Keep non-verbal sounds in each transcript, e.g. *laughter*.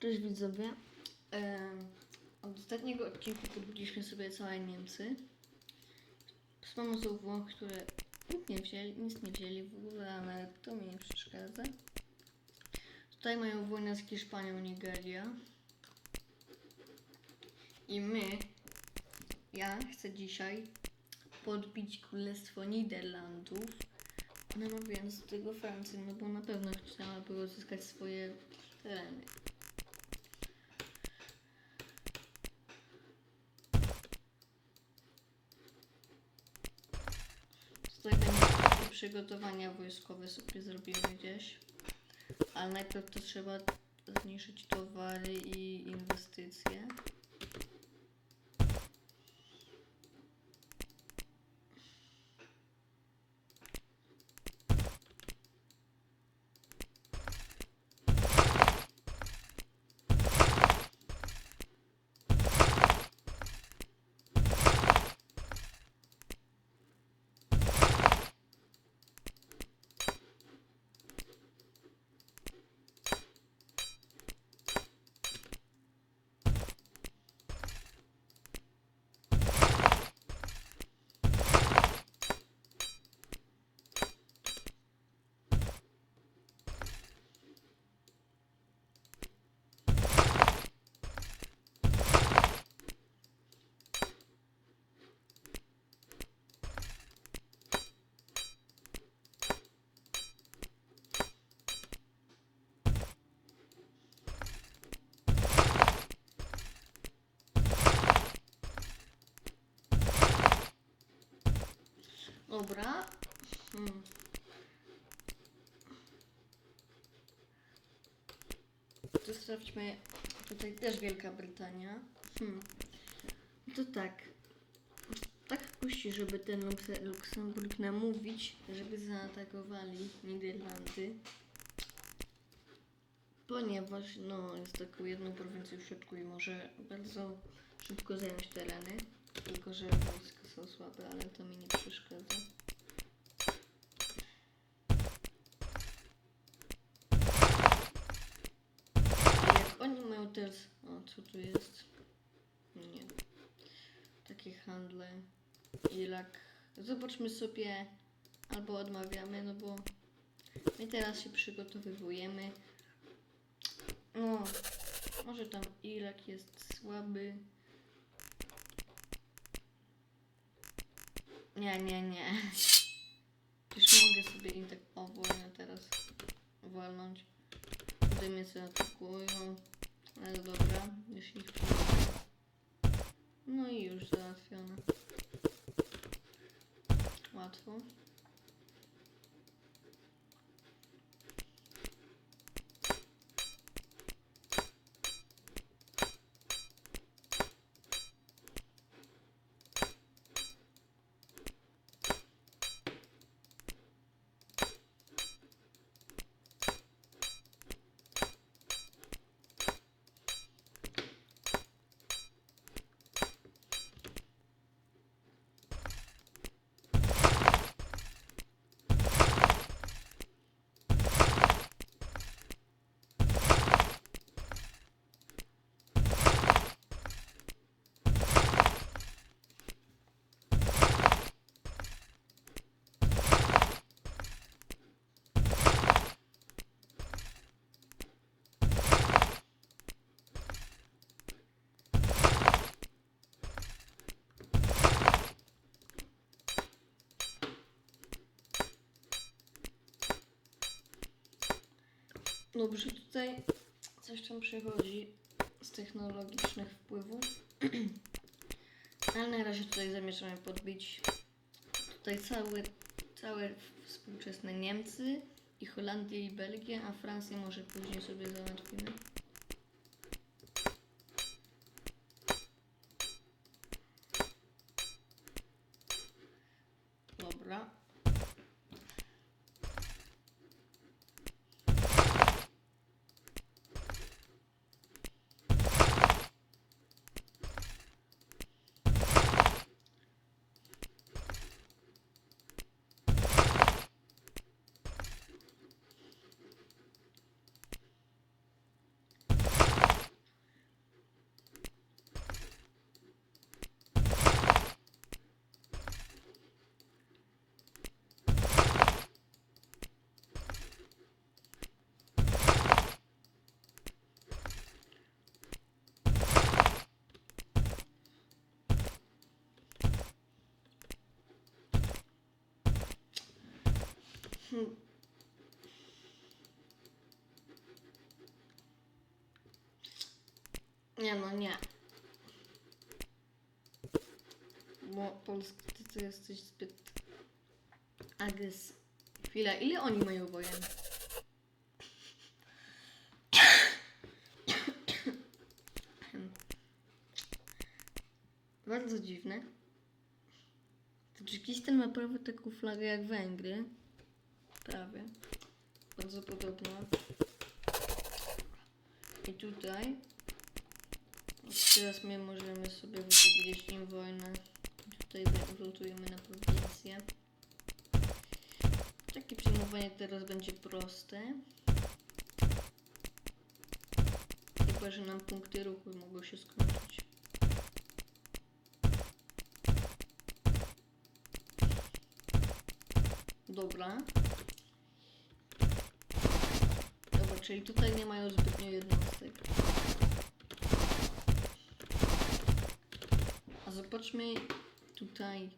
Cześć widzowie. Od ostatniego odcinku podbiliśmy sobie całe Niemcy. Z pomocą Włoch, które nic nie wzięli, nic nie wzięli w ogóle, ale to mi nie przeszkadza. Tutaj mają wojnę z Hiszpanią, Nigeria. I my, ja chcę dzisiaj podbić Królestwo Niderlandów. Namawiając do tego Francję, no bo na pewno chciałaby odzyskać swoje tereny. Tutaj będzie takie przygotowania wojskowe sobie zrobimy gdzieś. Ale najpierw to trzeba zmniejszyć towary i inwestycje. Dobra. Hmm. To sprawdźmy. Tutaj też Wielka Brytania. Hmm. To tak. Tak kusi, żeby ten Lukse- Luksemburg namówić, żeby zaatakowali Niderlandy. Ponieważ no, jest taką jedną prowincją w środku i może bardzo szybko zająć tereny. Tylko, że wojska są słabe, ale to mi nie przeszkadza. Jak oni mają też... O, co tu jest? Nie. Takie handle. Irak. Zobaczmy sobie. Albo odmawiamy, no bo my teraz się przygotowywujemy. No, może tam Irak jest słaby. Nie, nie, nie. Już mogę sobie im tak o teraz walnąć. Tutaj mnie sobie atakują. Ale dobra, jeśli ich. No i już załatwione. Łatwo. Dobrze, tutaj coś tam przychodzi z technologicznych wpływów. Ale na razie tutaj zamierzamy podbić tutaj całe, całe współczesne Niemcy i Holandię i Belgię, a Francję może później sobie załatwimy. Dobra. Nie no, nie. Bo Polska, ty to jesteś zbyt agres. Chwila, ile oni mają wojen? *coughs* Bardzo dziwne. Tadżykistan ma prawie taką flagę jak Węgry. Prawie. Bardzo podobna. I tutaj. Teraz my możemy sobie wypowiedzieć im wojnę. Tutaj wylutujemy na prowincję. Takie przyjmowanie teraz będzie proste. Chyba, że nam punkty ruchu mogą się skończyć. Dobra. Dobra, czyli tutaj nie mają zbytnio jednostek. A zobaczmy tutaj.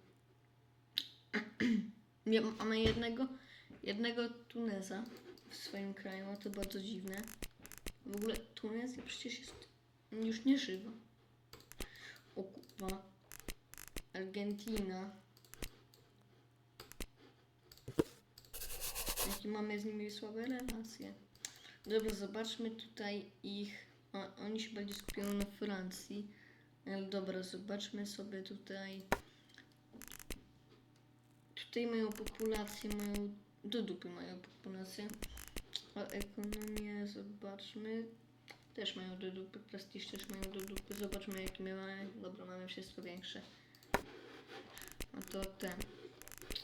*clears throat* Mamy jednego, jednego Tuneza w swoim kraju, no to bardzo dziwne. W ogóle Tunezja przecież jest już nie żywa. O kurwa. Argentina. Jakie mamy z nimi słabe relacje. Dobra, zobaczmy tutaj ich. O, oni się bardziej skupiają na Francji. Ale dobra, zobaczmy sobie tutaj. Tutaj mają populację, mają. Do dupy mają populację. A ekonomię zobaczmy. Też mają do dupy, prestiż też mają do dupy. Zobaczmy jakie my mamy. Dobra, mamy wszystko większe. No to ten.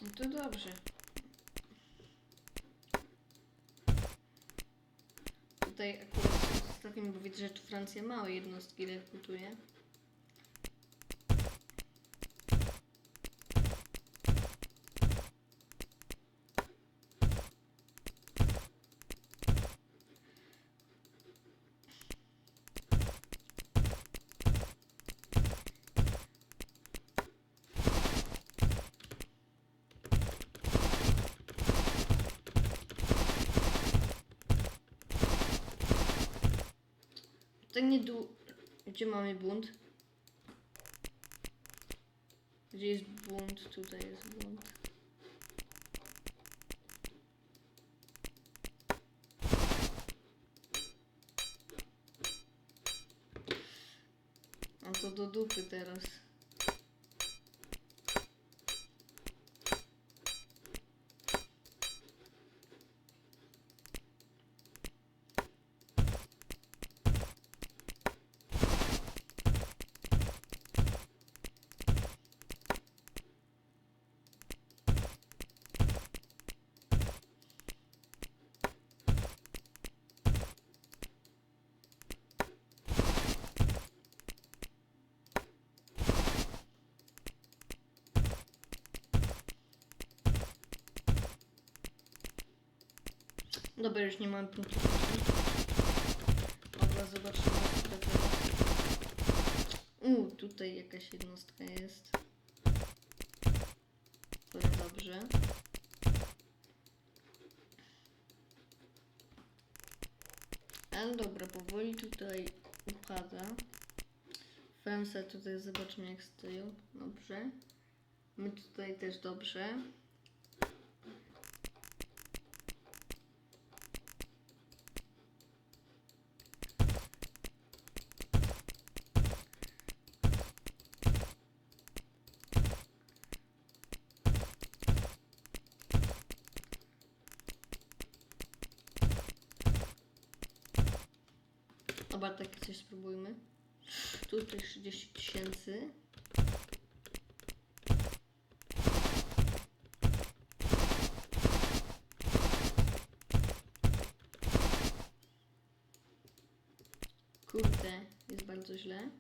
No to dobrze. Tutaj akurat bo widzę, że tu Francja małe jednostki rekrutuje. Tutaj nie du... Gdzie mamy bunt? Gdzie jest bunt? Tutaj jest bunt. A to do dupy teraz. Dobra, już nie mam punktu. Dobra, zobaczymy. co to. U, tutaj jakaś jednostka jest. To dobrze. Ale dobra, powoli tutaj upada. Francja tutaj zobaczmy jak stoją. Dobrze. My tutaj też dobrze. Dobra, takie coś spróbujmy. Tutaj 30 tysięcy. Kurde, jest bardzo źle.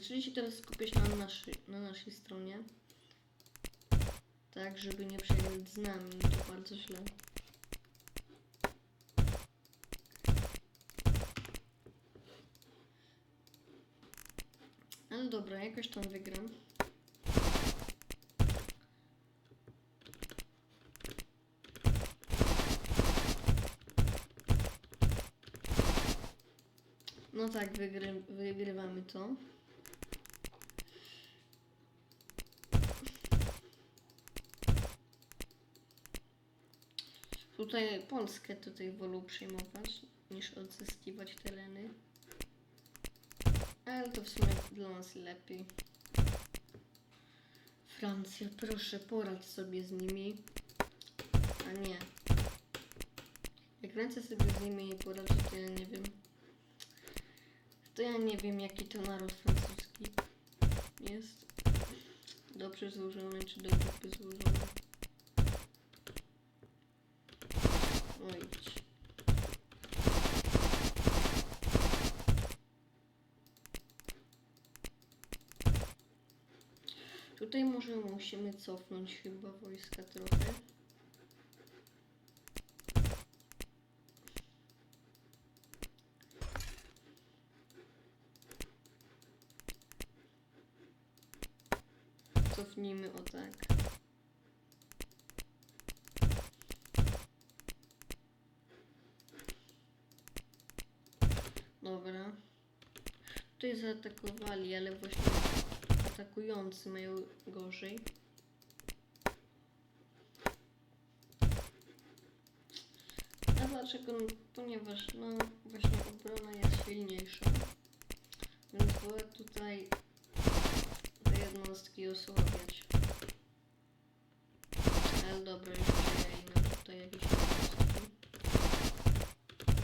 zaczęli się teraz skupiać na, naszy, na naszej stronie. Tak, żeby nie przejść z nami. To bardzo źle. Ale dobra, jakoś tam wygram. No tak, wygry, wygrywamy to. Tutaj Polskę tutaj wolą przejmować niż odzyskiwać tereny. Ale to w sumie dla nas lepiej. Francja, proszę poradź sobie z nimi. A nie. Jak Francja sobie z nimi nie poradzi, to ja nie wiem. To ja nie wiem jaki to naród francuski jest. Dobrze złożony czy do grupy złożony. Oj. Tutaj może musimy cofnąć chyba wojska trochę. Cofnijmy o tak. Dobra. Tutaj zaatakowali, ale właśnie atakujący mają gorzej. A dlaczego? No, Ponieważ no właśnie obrona jest silniejsza. Więc wolę tutaj te jednostki osłabiać. Ale dobra, przyjęli nam tutaj jakieś jednostki.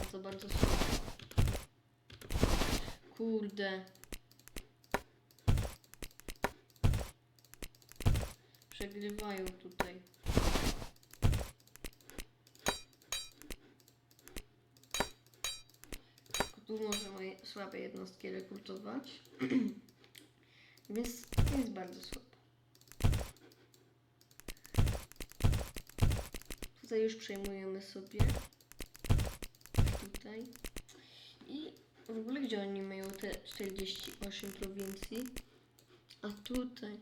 A to bardzo słabo. Kurde. Przegrywają tutaj. Tu może moje słabe jednostki rekrutować. *clears throat* Więc jest bardzo słabo. Tutaj już przejmujemy sobie. Tutaj. W ogóle gdzie oni mają te 48 prowincji? A tutaj.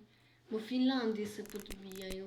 Bo Finlandię sobie podbijają.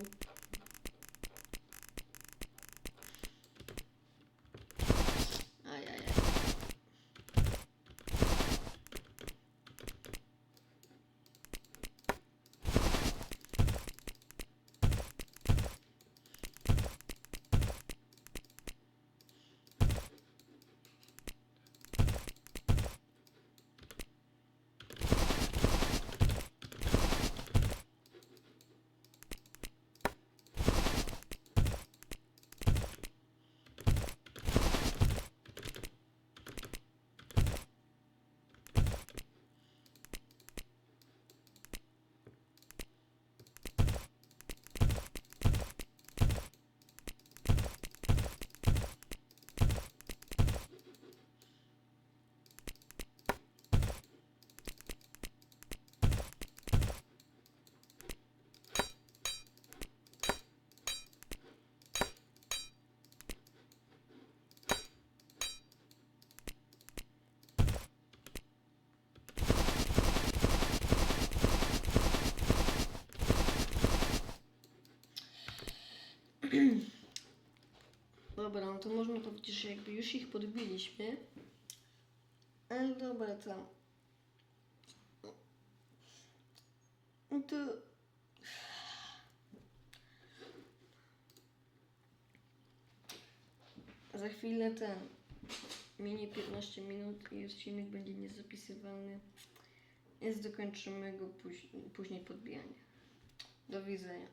Dobra, no to można powiedzieć, że jakby już ich podbiliśmy. Ale dobra, tam. No to... Za chwilę ten minie 15 minut i odcinek będzie niezapisywalny. Więc dokończymy go później, później podbijanie. Do widzenia.